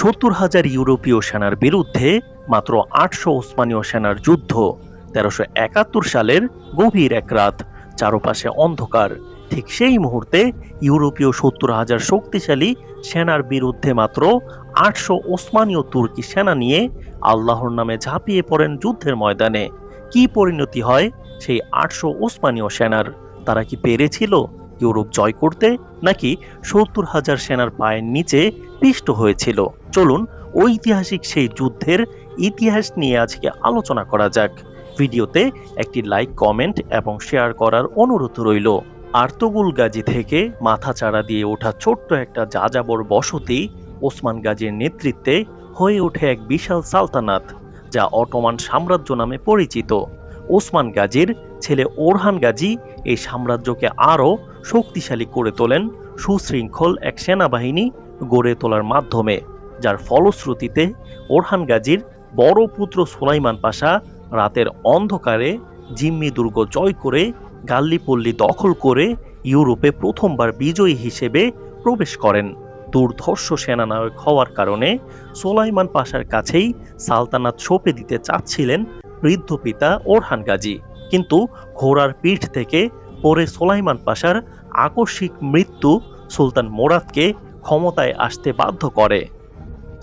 সত্তর হাজার ইউরোপীয় সেনার বিরুদ্ধে মাত্র আটশো ওসমানীয় সেনার যুদ্ধ, তেরোশো একাত্তর সালের গভীর এক রাত, চারপাশে অন্ধকার। ঠিক সেই মুহূর্তে ইউরোপীয় সত্তর হাজার শক্তিশালী সেনার বিরুদ্ধে মাত্র আটশো ওসমানীয় তুর্কি সেনা নিয়ে আল্লাহর নামে ঝাঁপিয়ে পড়েন যুদ্ধের ময়দানে। কি পরিণতি হয় সেই আটশো ওসমানীয় সেনার? তারা কি পেরেছিল ইউরোপ জয় করতে নাকি সত্তর হাজার সেনার পায়ের নিচে পিষ্ট হয়েছিল। চলুন ঐতিহাসিক সেই যুদ্ধের ইতিহাস নিয়ে আজকে আলোচনা করা যাক। ভিডিওতে একটি লাইক কমেন্ট এবং শেয়ার করার অনুরোধ রইল। আর্তগুল গাজী থেকে মাথা চাড়া দিয়ে ওঠা ছোট্ট একটা যাযাবর বসতি ওসমান গাজীর নেতৃত্বে হয়ে ওঠে এক বিশাল সালতানাত, যা অটোমান সাম্রাজ্য নামে পরিচিত। ওসমান গাজীর ছেলে ওরহান গাজী এই সাম্রাজ্যকে আরও শক্তিশালী করে তোলেন। সুশৃঙ্খল এক সেনাবাহিনী গড়ে তোলার মাধ্যমে, যার ফলশ্রুতিতে ওরহান গাজীর বড় পুত্র সুলাইমান পাশা রাতের অন্ধকারে জিম্মি দুর্গ জয় করে গাল্লিপল্লী দখল করে ইউরোপে প্রথমবার বিজয়ী হিসেবে প্রবেশ করেন। দুর্ধর্ষ সেনানায়ক হওয়ার কারণে সোলাইমান পাশার কাছেই সালতানাত সঁপে দিতে চাচ্ছিলেন বৃদ্ধ পিতা ওরহান গাজী। কিন্তু ঘোড়ার পিঠ থেকে পরে সোলাইমান পাশার আকস্মিক মৃত্যু সুলতান মোরাদকে ক্ষমতায় আসতে বাধ্য করে।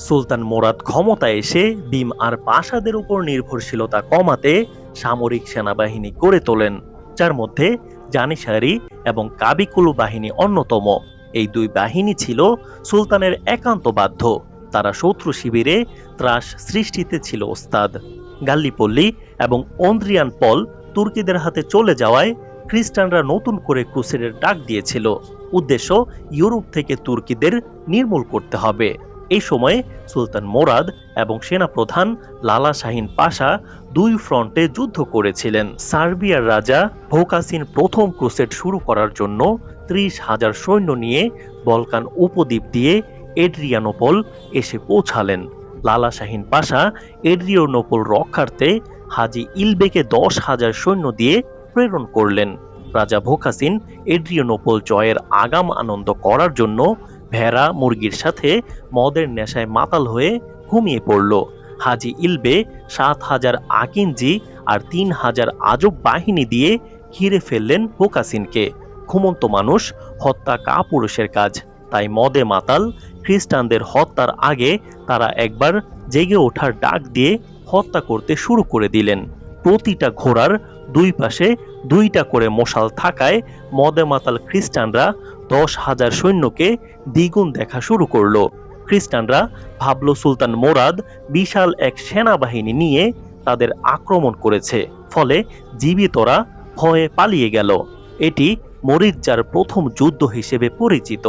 সুলতান মোরাদ ক্ষমতায় এসে বিম আর পাশাদের উপর নির্ভরশীলতা কমাতে সামরিক সেনাবাহিনী গড়ে তোলেন, যার মধ্যে জানিসারি এবং কাবিকুলু বাহিনী অন্যতম। এই দুই বাহিনী ছিল সুলতানের একান্ত বাধ্য। তারা শত্রু শিবিরে ত্রাস সৃষ্টিতে ছিল ওস্তাদ। গাল্লিপল্লি এবং অন্দ্রিয়ান পল তুর্কিদের হাতে চলে যাওয়ায় খ্রিস্টানরা নতুন করে ক্রুসেডের ডাক দিয়েছিল। উদ্দেশ্য ইউরোপ থেকে তুর্কিদের নির্মূল করতে হবে। এই সময়ে সুলতান মোরাদ এবং সেনাপ্রধান লালা শাহিন পাশা দুই ফ্রন্টে যুদ্ধ করেছিলেন। সার্বিয়ার রাজা ভোকাসিন প্রথম ক্রুসেড শুরু করার জন্য ত্রিশ হাজার সৈন্য নিয়ে বলকান উপদ্বীপ দিয়ে এড্রিয়ানোপল এসে পৌঁছালেন। লালা শাহিন পাশা এড্রিয়ানোপল রক্ষার্থে হাজি ইলবেকে দশ হাজার সৈন্য দিয়ে প্রেরণ করলেন। রাজা ভোকাসিন এড্রিয়ানোপল জয়ের আগাম আনন্দ করার জন্য ভেড়া মুরগির সাথে মদের নেশায় মাতাল হয়ে ঘুমিয়ে পড়ল। হাজি ইলবে সাত হাজার আকিনজি আর তিন হাজার আজব বাহিনী দিয়ে ঘিরে ফেললেন ভোকাসিনকে ঘুমন্ত মানুষ হত্যা কাপুরুষের কাজ, তাই মদে মাতাল খ্রিস্টানদের হত্যার আগে তারা একবার জেগে ওঠার ডাক দিয়ে হত্যা করতে শুরু করে দিলেন। প্রতিটা ঘোড়ার দুই পাশে দুইটা করে মশাল থাকায় মদে মাতাল খ্রিস্টানরা দশ হাজার সৈন্যকে দ্বিগুণ দেখা শুরু করল। খ্রিস্টানরা ভাবল সুলতান মোরাদ বিশাল এক সেনাবাহিনী নিয়ে তাদের আক্রমণ করেছে, ফলে জীবিতরা ভয়ে পালিয়ে গেল। এটি মরিজ্জার প্রথম যুদ্ধ হিসেবে পরিচিত।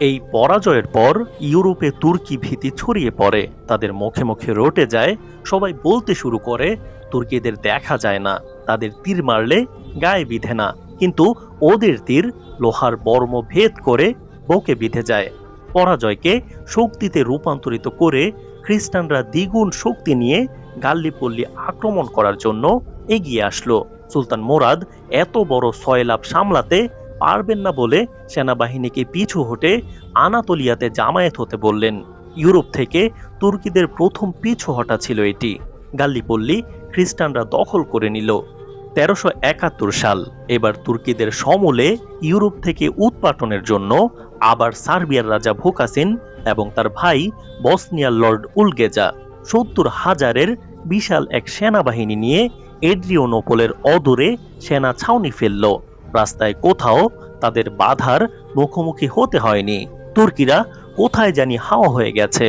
এই পরাজয়ের পর ইউরোপে তুর্কি ভীতি ছড়িয়ে পড়ে। তাদের মুখে মুখে রটে যায়, সবাই বলতে শুরু করে, তুর্কিদের দেখা যায় না, তাদের তীর মারলে গায়ে বিধে না। কিন্তু ওদের তীর লোহার বর্ম ভেদ করে বকে বিধে যায়। পরাজয়কে শক্তিতে রূপান্তরিত করে খ্রিস্টানরা দ্বিগুণ শক্তি নিয়ে গাল্লিপল্লী আক্রমণ করার জন্য এগিয়ে আসলো। সুলতান মোরাদ এত বড় সয়লাভ সামলাতে পারবেন না বলে সেনাবাহিনীকে পিছু হটে আনাতোলিয়াতে জামায়াত হতে বললেন। ইউরোপ থেকে তুর্কিদের প্রথম পিছু হটা ছিল এটি। গাল্লিপল্লী খ্রিস্টানরা দখল করে নিল। তেরোশো একাত্তর সাল এবার তুর্কিদের সমূলে ইউরোপ থেকে উৎপাটনের জন্য আবার সার্বিয়ার রাজা ভোকাসিন এবং তার ভাই বসনিয়ার লর্ড উলগেজা সত্তর হাজারের বিশাল এক সেনাবাহিনী নিয়ে এড্রিওনোপোলের অদূরে সেনা ছাউনি ফেলল। রাস্তায় কোথাও তাদের বাধার মুখোমুখি হতে হয়নি। তুর্কিরা কোথায় জানি হাওয়া হয়ে গেছে।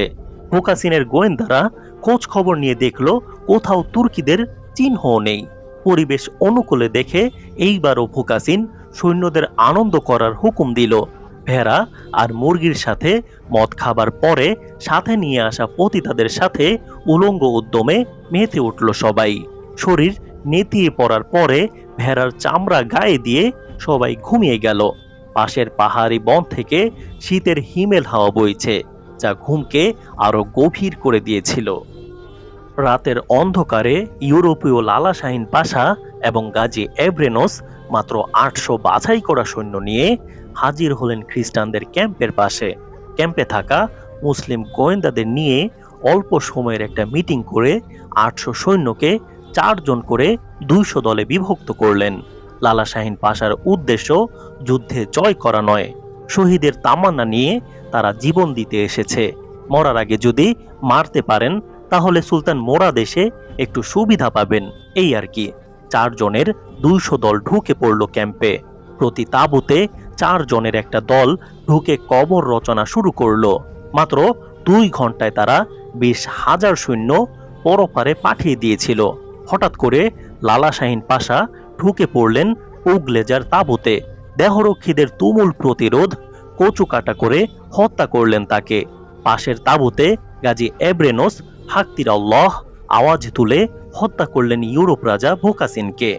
ভোকাসিনের গোয়েন্দারা খোঁজ খবর নিয়ে দেখল কোথাও তুর্কিদের চিহ্নও নেই। পরিবেশ অনুকূলে দেখে এইবারও ভোকাসিন সৈন্যদের আনন্দ করার হুকুম দিল। ভেড়া আর মুরগির সাথে মদ খাবার পরে সাথে নিয়ে আসা পতিতাদের সাথে উলঙ্গ উদ্যমে মেতে উঠল সবাই। শরীর নেতিয়ে পড়ার পরে ভেড়ার চামড়া গায়ে দিয়ে সবাই ঘুমিয়ে গেল। পাশের পাহাড়ি বন থেকে শীতের হিমেল হাওয়া বইছে, যা ঘুমকে আরও গভীর করে দিয়েছিল। রাতের অন্ধকারে ইউরোপীয় লালা শাহিন পাশা এবং গাজী এব্রেনোস মাত্র আটশো বাছাই করা সৈন্য নিয়ে হাজির হলেন খ্রিস্টানদের ক্যাম্পের পাশে। ক্যাম্পে থাকা মুসলিম গোয়েন্দাদের নিয়ে অল্প সময়ের একটা মিটিং করে আটশো সৈন্যকে চারজন করে দুইশো দলে বিভক্ত করলেন। লালা শাহিন পাশার উদ্দেশ্য যুদ্ধে জয় করা নয়, শহীদের তামান্না নিয়ে তারা জীবন দিতে এসেছে। মরার আগে যদি মারতে পারেন, তাহলে সুলতান মোরা দেশে একটু সুবিধা পাবেন। এই আর কি। চারজনের দুইশো দল ঢুকে পড়ল ক্যাম্পে। প্রতি তাঁবুতে চারজনের একটা দল ঢুকে কবর রচনা শুরু করল। মাত্র দুই ঘন্টায় তারা বিশ হাজার সৈন্য পরপারে পাঠিয়ে দিয়েছিল। হঠাৎ করে লালা শাহিন পাশা ঢুকে পড়লেন উগলেজার তাঁবুতে। দেহরক্ষীদের তুমুল প্রতিরোধ, কচুকাটা করে হত্যা করলেন তাকে। পাশের তাঁবুতে গাজী এব্রেনোস হাক্তিরাল্লাহ আওয়াজ তুলে হত্যা করলেন ইউরোপ রাজা ভোকাসিনকে।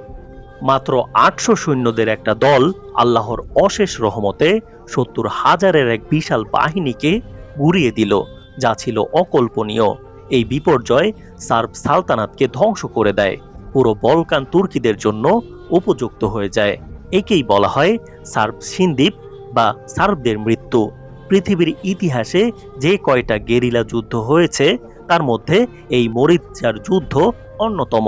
মাত্র আটশো সৈন্যদের একটা দল আল্লাহর অশেষ রহমতে সত্তর হাজারের এক বিশাল বাহিনীকে গুড়িয়ে দিল, যা ছিল অকল্পনীয়। এই বিপর্যয় সার্ব সালতানাতকে ধ্বংস করে দেয়। পুরো বলকান তুর্কিদের জন্য উপযুক্ত হয়ে যায়। একেই বলা হয় সার্ব সিনদ্বীপ বা সার্বদের মৃত্যু। পৃথিবীর ইতিহাসে যে কয়টা গেরিলা যুদ্ধ হয়েছে, তার মধ্যে এই মরিচার যুদ্ধ অন্যতম।